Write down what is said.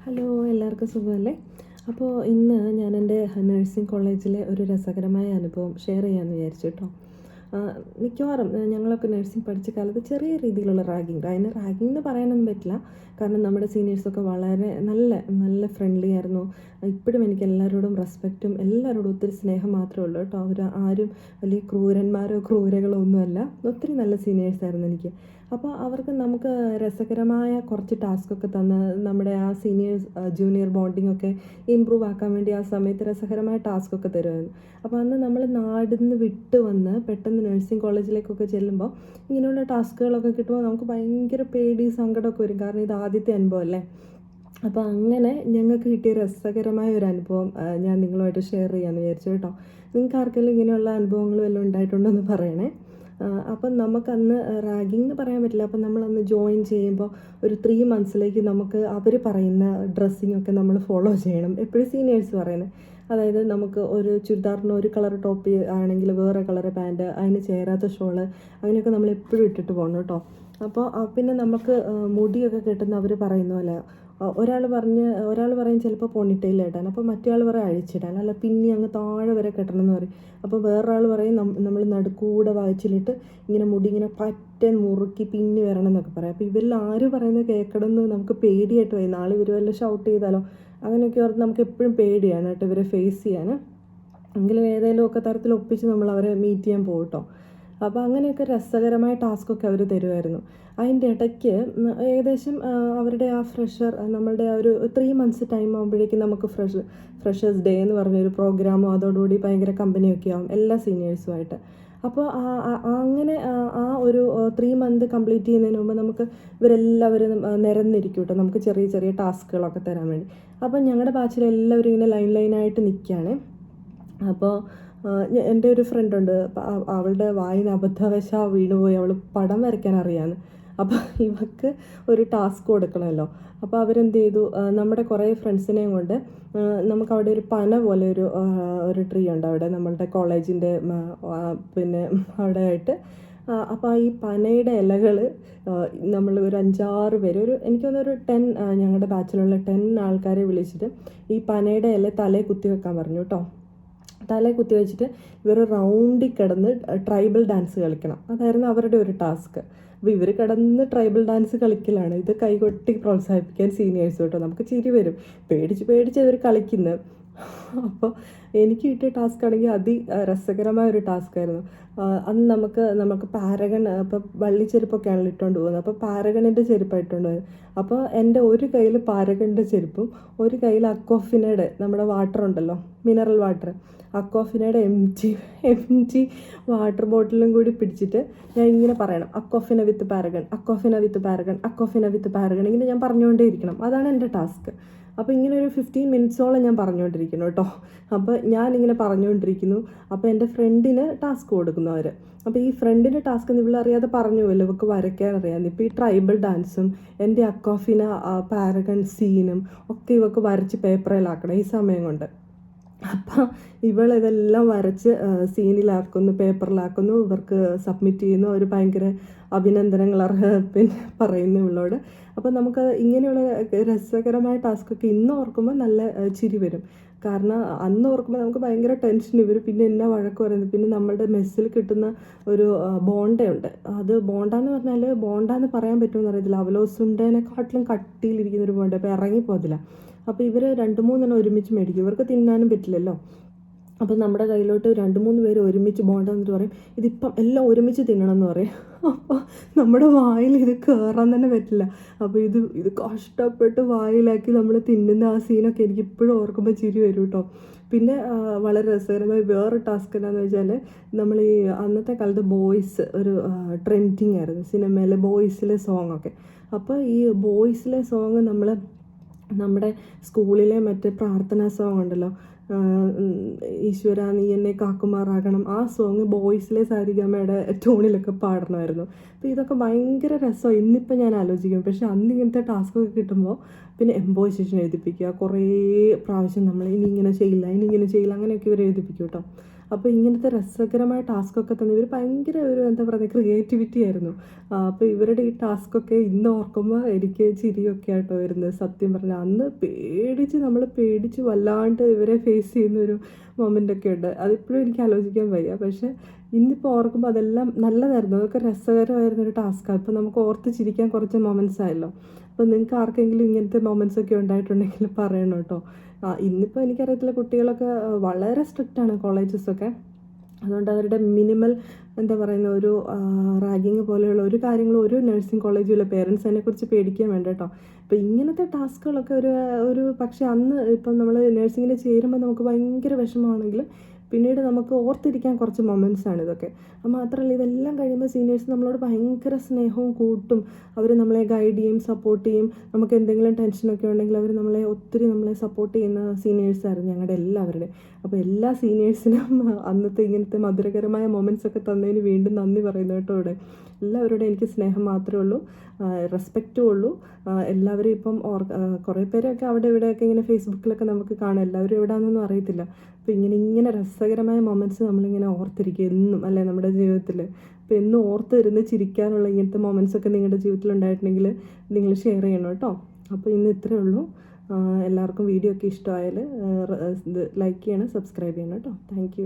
Hello എല്ലാവർക്കും സുഖമല്ലേ? അപ്പോൾ ഇന്ന് ഞാൻ എന്റെ നഴ്സിംഗ് കോളേജിലെ ഒരു രസകരമായ അനുഭവം ഷെയർ ചെയ്യാമെന്ന് വിചാരിച്ചു കേട്ടോ മിക്കവാറും ഞങ്ങളൊക്കെ നഴ്സിംഗ് പഠിച്ച കാലത്ത് ചെറിയ രീതിയിലുള്ള റാഗിങ് അതിന് റാഗിങ് എന്ന് പറയാനൊന്നും പറ്റില്ല. കാരണം നമ്മുടെ സീനിയേഴ്സൊക്കെ വളരെ നല്ല നല്ല ഫ്രണ്ട്ലി ആയിരുന്നു. ഇപ്പോഴും എനിക്ക് എല്ലാവരോടും റെസ്പെക്റ്റും എല്ലാവരോടും ഒത്തിരി സ്നേഹം മാത്രമേ ഉള്ളൂ കേട്ടോ. അവർ ആരും വലിയ ക്രൂരന്മാരോ ക്രൂരകളോ ഒന്നുമല്ല. ഒത്തിരി നല്ല സീനിയേഴ്സ് ആയിരുന്നു എനിക്ക്. അപ്പോൾ അവർക്ക് നമുക്ക് രസകരമായ കുറച്ച് ടാസ്കൊക്കെ തന്ന് നമ്മുടെ ആ സീനിയേഴ്സ് ജൂനിയർ ബോണ്ടിങ് ഒക്കെ ഇമ്പ്രൂവ് ആക്കാൻ വേണ്ടി ആ സമയത്ത് രസകരമായ ടാസ്കൊക്കെ തരുമായിരുന്നു. അപ്പോൾ അന്ന് നമ്മൾ നാടിന്ന് വിട്ട് വന്ന് പെട്ടെന്ന് നഴ്സിംഗ് കോളേജിലേക്കൊക്കെ ചെല്ലുമ്പോൾ ഇങ്ങനെയുള്ള ടാസ്കുകളൊക്കെ കിട്ടുമ്പോൾ നമുക്ക് ഭയങ്കര പേടി സങ്കടമൊക്കെ വരും. കാരണം ഇത് ആദ്യത്തെ അനുഭവം അല്ലേ? അപ്പോൾ അങ്ങനെ ഞങ്ങൾക്ക് കിട്ടിയ രസകരമായ ഒരു അനുഭവം ഞാൻ നിങ്ങളുമായിട്ട് ഷെയർ ചെയ്യാമെന്ന് വിചാരിച്ചു കേട്ടോ. നിങ്ങൾക്ക് ആർക്കെങ്കിലും ഇങ്ങനെയുള്ള അനുഭവങ്ങൾ വല്ലതും ഉണ്ടായിട്ടുണ്ടോ എന്ന് പറയണേ. അപ്പം നമുക്കന്ന് റാഗിങ് എന്ന് പറയാൻ പറ്റില്ല. അപ്പം നമ്മളന്ന് ജോയിൻ ചെയ്യുമ്പോൾ ഒരു ത്രീ മന്ത്സിലേക്ക് നമുക്ക് അവർ പറയുന്ന ഡ്രസ്സിങ് ഒക്കെ നമ്മൾ ഫോളോ ചെയ്യണം. എപ്പോഴും സീനിയേഴ്സ് പറയുന്നത് അതായത് നമുക്ക് ഒരു ചുരിദാറിന് ഒരു കളർ ടോപ്പ് ആണെങ്കിൽ വേറെ കളർ പാന്റ് അതിന് ചേരാത്ത ഷോൾ അങ്ങനെയൊക്കെ നമ്മൾ എപ്പോഴും ഇട്ടിട്ട് പോകണം കേട്ടോ അപ്പോൾ പിന്നെ നമുക്ക് മുടിയൊക്കെ കെട്ടുന്ന അവർ പറയുന്ന പോലെ ഒരാൾ പറഞ്ഞ് ഒരാൾ പറയും ചിലപ്പോൾ പൊണ്ണിട്ടയിൽ ഇടാൻ അപ്പോൾ മറ്റേ ആൾ പറയും അഴിച്ചിടാൻ. അല്ല പിന്നെ അങ്ങ് താഴെ വരെ കെട്ടണം എന്ന് പറയും. അപ്പോൾ വേറൊരാൾ പറയും നമ്മൾ നടുക്കൂടെ വായിച്ചിലിട്ട് ഇങ്ങനെ മുടി ഇങ്ങനെ പറ്റ മുറുക്കി പിന്നി വരണം എന്നൊക്കെ പറയും. അപ്പോൾ ഇവരിൽ ആര് പറയുന്നത് കേൾക്കണമെന്ന് നമുക്ക് പേടിയായിട്ട് പോയി നാളെ ഇവർ വല്ല ഷൗട്ട് ചെയ്താലോ? അങ്ങനെയൊക്കെ ഓർത്ത് നമുക്ക് എപ്പോഴും പേടിയാണ് കേട്ടോ ഇവരെ ഫേസ് ചെയ്യാൻ. എങ്കിലും ഏതെങ്കിലും ഒക്കെ തരത്തിൽ ഒപ്പിച്ച് നമ്മൾ അവരെ മീറ്റ് ചെയ്യാൻ പോകും കേട്ടോ അപ്പോൾ അങ്ങനെയൊക്കെ രസകരമായ ടാസ്കൊക്കെ അവർ തരുമായിരുന്നു അതിന്റെ ഇടയ്ക്ക് ഏകദേശം അവരുടെ ആ ഫ്രഷർ നമ്മളുടെ ആ ഒരു ത്രീ മന്ത്സ് ടൈം ആകുമ്പോഴേക്കും നമുക്ക് ഫ്രഷ് ഫ്രഷേഴ്സ് ഡേ എന്ന് പറഞ്ഞൊരു പ്രോഗ്രാമും അതോടുകൂടി ഭയങ്കര കമ്പനിയൊക്കെ ആവും എല്ലാ സീനിയേഴ്സുമായിട്ട് അപ്പോൾ അങ്ങനെ ആ ഒരു ത്രീ മന്ത് കംപ്ലീറ്റ് ചെയ്യുന്നതിന് മുമ്പ് നമുക്ക് ഇവരെല്ലാവരും നിരന്നിരിക്കും കേട്ടോ നമുക്ക് ചെറിയ ചെറിയ ടാസ്കുകളൊക്കെ തരാൻ വേണ്ടി. അപ്പോൾ ഞങ്ങളുടെ ബാച്ചിൽ എല്ലാവരും ഇങ്ങനെ ലൈൻ ലൈനായിട്ട് നിൽക്കുകയാണ് അപ്പോൾ എന്റെ ഒരു ഫ്രണ്ട് ഉണ്ട്. അപ്പൊ അ- അവളുടെ വായിന് അബദ്ധവശ വീണുപോയി. അവൾ പടം വരയ്ക്കാൻ അറിയാന്ന് അപ്പോൾ ഇവക്ക് ഒരു ടാസ്ക് കൊടുക്കണമല്ലോ അപ്പോൾ അവരെന്ത് ചെയ്തു നമ്മുടെ കുറേ ഫ്രണ്ട്സിനെയും കൊണ്ട് നമുക്ക് അവിടെ ഒരു പന പോലെ ഒരു ഒരു ട്രീ ഉണ്ട് അവിടെ. നമ്മളുടെ കോളേജിന്റെ പിന്നെ അവിടെ ആയിട്ട്. അപ്പോൾ ഈ പനയുടെ ഇലകൾ നമ്മൾ ഒരു അഞ്ചാറ് പേര് ഒരു എനിക്ക് തോന്നുന്നു ഒരു ടെൻ ഞങ്ങളുടെ ബാച്ചിലുള്ള ടെൻ ആൾക്കാരെ വിളിച്ചിട്ട് ഈ പനയുടെ ഇല തലേ കുത്തി വെക്കാൻ പറഞ്ഞു കേട്ടോ തലേ കുത്തി വെച്ചിട്ട് ഇവർ റൗണ്ടിൽ കിടന്ന് ട്രൈബൽ ഡാൻസ് കളിക്കണം. അതായിരുന്നു അവരുടെ ഒരു ടാസ്ക് അപ്പോൾ ഇവർ കിടന്ന് ട്രൈബൽ ഡാൻസ് കളിക്കലാണ്. ഇത് കൈകൊട്ടി പ്രോത്സാഹിപ്പിക്കാൻ സീനിയേഴ്സ് കേട്ടോ നമുക്ക് ചിരി വരും. പേടിച്ച് പേടിച്ച് ഇവർ കളിക്കുന്നത് അപ്പോൾ എനിക്ക് കിട്ടിയ ടാസ്ക് ആണെങ്കിൽ അതി രസകരമായ ഒരു ടാസ്ക് ആയിരുന്നു. അന്ന് നമുക്ക് നമുക്ക് പാരഗൺ ഇപ്പോൾ വള്ളിച്ചെരുപ്പൊക്കെയാണല്ലോ ഇട്ടുകൊണ്ട് പോകുന്നത്. അപ്പോൾ പാരഗണിന്റെ ചെരുപ്പാണ് ഇട്ടുകൊണ്ട് അപ്പോൾ എന്റെ ഒരു കയ്യിൽ പാരഗണിന്റെ ചെരുപ്പും ഒരു കയ്യിൽ അക്കോഫിനയുടെ നമ്മുടെ വാട്ടർ ഉണ്ടല്ലോ mineral water അക്കോഫിനയുടെ M G M G water ബോട്ടിലും കൂടി പിടിച്ചിട്ട് ഞാൻ ഇങ്ങനെ പറയണം. Aquafina with Paragon Aquafina with Paragon Aquafina with Paragon ഇങ്ങനെ ഞാൻ പറഞ്ഞുകൊണ്ടേ ഇരിക്കണം അതാണ് എന്റെ ടാസ്ക്. അപ്പോൾ ഇങ്ങനെ ഒരു ഫിഫ്റ്റീൻ മിനിറ്റ്സോളം ഞാൻ പറഞ്ഞുകൊണ്ടിരിക്കുന്നു കേട്ടോ. അപ്പോൾ ഞാനിങ്ങനെ പറഞ്ഞുകൊണ്ടിരിക്കുന്നു. അപ്പോൾ എന്റെ ഫ്രണ്ടിന് ടാസ്ക് കൊടുക്കുന്നു. അവർ അപ്പോൾ ഈ ഫ്രണ്ടിന്റെ ടാസ്ക് ഇവൾ അറിയാതെ പറഞ്ഞു പോലും ഇവർക്ക് വരയ്ക്കാൻ അറിയാം. ഇപ്പോൾ ഈ ട്രൈബൽ ഡാൻസും എന്റെ അക്കോഫിന പാരഗൺ സീനും ഒക്കെ ഇവർക്ക് വരച്ച് പേപ്പറിലാക്കണം ഈ സമയം കൊണ്ട്. അപ്പം ഇവളിതെല്ലാം വരച്ച് സീനിലാക്കുന്നു പേപ്പറിലാക്കുന്നു ഇവർക്ക് സബ്മിറ്റ് ചെയ്യുന്നു അവർ ഭയങ്കര അഭിനന്ദനങ്ങൾ അർഹ പിന്നെ പറയുന്നു ഇവളോട്. അപ്പം നമുക്ക് ഇങ്ങനെയുള്ള രസകരമായ ടാസ്കൊക്കെ ഇന്ന് ഓർക്കുമ്പോൾ നല്ല ചിരി വരും. കാരണം അന്ന് ഓർക്കുമ്പോൾ നമുക്ക് ഭയങ്കര ടെൻഷൻ ഇവർ പിന്നെ എന്നാ വഴക്ക് പറയുന്നത്? പിന്നെ നമ്മളുടെ മെസ്സിൽ കിട്ടുന്ന ഒരു ബോണ്ടയുണ്ട്. അത് ബോണ്ടാന്ന് പറഞ്ഞാൽ ബോണ്ടാന്ന് പറയാൻ പറ്റുമെന്ന് അറിയത്തില്ല. അവലോസുണ്ടേനെക്കാട്ടിലും കട്ടിയിലിരിക്കുന്ന ഒരു ബോണ്ട. ഇറങ്ങി ഇറങ്ങിപ്പോകത്തില്ല. അപ്പോൾ ഇവർ രണ്ട് മൂന്നെണ്ണം ഒരുമിച്ച് മേടിക്കും. ഇവർക്ക് തിന്നാനും പറ്റില്ലല്ലോ. അപ്പോൾ നമ്മുടെ കയ്യിലോട്ട് രണ്ട് മൂന്ന് പേര് ഒരുമിച്ച് ബോണ്ട പറയും ഇതിപ്പം എല്ലാം ഒരുമിച്ച് തിന്നണം എന്ന് പറയും. അപ്പോൾ നമ്മുടെ വായിൽ ഇത് കയറാൻ തന്നെ പറ്റില്ല. അപ്പോൾ ഇത് ഇത് കഷ്ടപ്പെട്ട് വായിലാക്കി നമ്മൾ തിന്നുന്ന ആ സീനൊക്കെ എനിക്ക് ഇപ്പോഴും ഓർക്കുമ്പോൾ ചിരി വരും കേട്ടോ പിന്നെ വളരെ രസകരമായ വേറെ ടാസ്ക് എന്താണെന്ന് വെച്ചാൽ നമ്മൾ ഈ അന്നത്തെ കാലത്ത് ബോയ്സ് ഒരു ട്രെൻഡിങ് ആയിരുന്നു. സിനിമയിലെ ബോയ്സിലെ സോങ്ങൊക്കെ അപ്പോൾ ഈ ബോയ്സിലെ സോങ് നമ്മൾ നമ്മുടെ സ്കൂളിലെ മറ്റേ പ്രാർത്ഥനാ സോങ് ഉണ്ടല്ലോ ഈശ്വര നീ എന്നെ കാക്കുമാറാകണം. ആ സോങ് ബോയ്സിലെ സാരിഗമയുടെ ടോണിലൊക്കെ പാടണമായിരുന്നു. അപ്പോൾ ഇതൊക്കെ ഭയങ്കര രസമാണ് ഇന്നിപ്പോൾ ഞാൻ ആലോചിക്കും. പക്ഷെ അന്ന് ഇങ്ങനത്തെ ടാസ്കൊക്കെ കിട്ടുമ്പോൾ പിന്നെ എംബോയിസേഷൻ എഴുതിപ്പിക്കുക. കുറേ പ്രാവശ്യം നമ്മൾ ഇനി ഇങ്ങനെ ചെയ്യില്ല ഇനി ഇങ്ങനെ ചെയ്യില്ല അങ്ങനെയൊക്കെ ഇവർ എഴുതിപ്പിക്കും കേട്ടോ. അപ്പോൾ ഇങ്ങനത്തെ രസകരമായ ടാസ്കൊക്കെ തന്നെ ഇവർ ഭയങ്കര ഒരു എന്താ പറയുക ക്രിയേറ്റിവിറ്റി ആയിരുന്നു. അപ്പോൾ ഇവരുടെ ഈ ടാസ്കൊക്കെ ഇന്ന് ഓർക്കുമ്പോൾ എനിക്ക് ചിരിയൊക്കെ ആയിട്ടോ വരുന്നത് സത്യം പറഞ്ഞാൽ അന്ന് പേടിച്ച് നമ്മൾ പേടിച്ച് വല്ലാണ്ട് ഇവരെ ഫേസ് ചെയ്യുന്ന ഒരു മൊമെന്റ് ഒക്കെ ഉണ്ട്. അതിപ്പോഴും എനിക്ക് ആലോചിക്കാൻ വയ്യ. പക്ഷേ ഇന്നിപ്പോൾ ഓർക്കുമ്പോൾ അതെല്ലാം നല്ലതായിരുന്നു. അതൊക്കെ രസകരമായിരുന്ന ഒരു ടാസ്ക്കാണ് ഇപ്പോൾ നമുക്ക് ഓർത്ത് ചിരിക്കാൻ കുറച്ച് മൊമെന്റ്സ് ആയല്ലോ. അപ്പോൾ നിങ്ങൾക്ക് ആർക്കെങ്കിലും ഇങ്ങനത്തെ മൊമെന്റ്സ് ഒക്കെ ഉണ്ടായിട്ടുണ്ടെങ്കിൽ പറയണം കേട്ടോ. ഇന്നിപ്പോൾ എനിക്കറിയത്തില്ല കുട്ടികളൊക്കെ വളരെ സ്ട്രിക്റ്റ് ആണ് കോളേജസൊക്കെ അതുകൊണ്ട് അവരുടെ മിനിമൽ എന്താ പറയുന്ന ഒരു റാഗിങ് പോലെയുള്ള ഒരു കാര്യങ്ങളും ഒരു നഴ്സിംഗ് കോളേജിലെ പേരൻസ് അതിനെക്കുറിച്ച് പേടിക്കാൻ വേണ്ട കേട്ടോ. അപ്പോൾ ഇങ്ങനത്തെ ടാസ്കുകളൊക്കെ ഒരു ഒരു പക്ഷേ അന്ന് ഇപ്പം നമ്മൾ നഴ്സിങ്ങിന് ചേരുമ്പോൾ നമുക്ക് ഭയങ്കര വിഷമമാണെങ്കിലും പിന്നീട് നമുക്ക് ഓർത്തിരിക്കാൻ കുറച്ച് മൊമെന്റ്സ് ആണ് ഇതൊക്കെ. അത് മാത്രമല്ല ഇതെല്ലാം കഴിയുമ്പോൾ സീനിയേഴ്സ് നമ്മളോട് ഭയങ്കര സ്നേഹവും കൂട്ടും. അവർ നമ്മളെ ഗൈഡ് ചെയ്യും സപ്പോർട്ട് ചെയ്യും. നമുക്ക് എന്തെങ്കിലും ടെൻഷനൊക്കെ ഉണ്ടെങ്കിൽ അവർ നമ്മളെ ഒത്തിരി നമ്മളെ സപ്പോർട്ട് ചെയ്യുന്ന സീനിയേഴ്സ് ആയിരുന്നു ഞങ്ങളുടെ എല്ലാവരുടെയും. അപ്പോൾ എല്ലാ സീനിയേഴ്സിനും അന്നത്തെ ഇങ്ങനത്തെ മധുരകരമായ മൊമെന്റ്സ് ഒക്കെ തന്നതിന് വീണ്ടും നന്ദി പറയുന്നു കേട്ടോ ഇവിടെ. എല്ലാവരോടും എനിക്ക് സ്നേഹം മാത്രമേ ഉള്ളൂ റെസ്പെക്റ്റും ഉള്ളൂ. എല്ലാവരും ഇപ്പം ഓർ കുറേ പേരൊക്കെ അവിടെ ഇവിടെയൊക്കെ ഇങ്ങനെ ഫേസ്ബുക്കിലൊക്കെ നമുക്ക് കാണാം. എല്ലാവരും എവിടെയാണെന്നൊന്നും അറിയത്തില്ല. അപ്പോൾ ഇങ്ങനെ ഇങ്ങനെ രസകരമായ മൊമെന്റ്സ് നമ്മളിങ്ങനെ ഓർത്തിരിക്കും എന്നും അല്ലേ നമ്മുടെ ജീവിതത്തിൽ അപ്പോൾ എന്നും ഓർത്തിരുന്ന് ചിരിക്കാനുള്ള ഇങ്ങനത്തെ മൊമെന്റ്സ് ഒക്കെ നിങ്ങളുടെ ജീവിതത്തിൽ ഉണ്ടായിട്ടുണ്ടെങ്കിൽ നിങ്ങൾ ഷെയർ ചെയ്യണം കേട്ടോ. അപ്പോൾ ഇന്ന് ഇത്രയേ ഉള്ളൂ. എല്ലാവർക്കും വീഡിയോ ഒക്കെ ഇഷ്ടമായാൽ ലൈക്ക് ചെയ്യണം സബ്സ്ക്രൈബ് ചെയ്യണം കേട്ടോ. താങ്ക്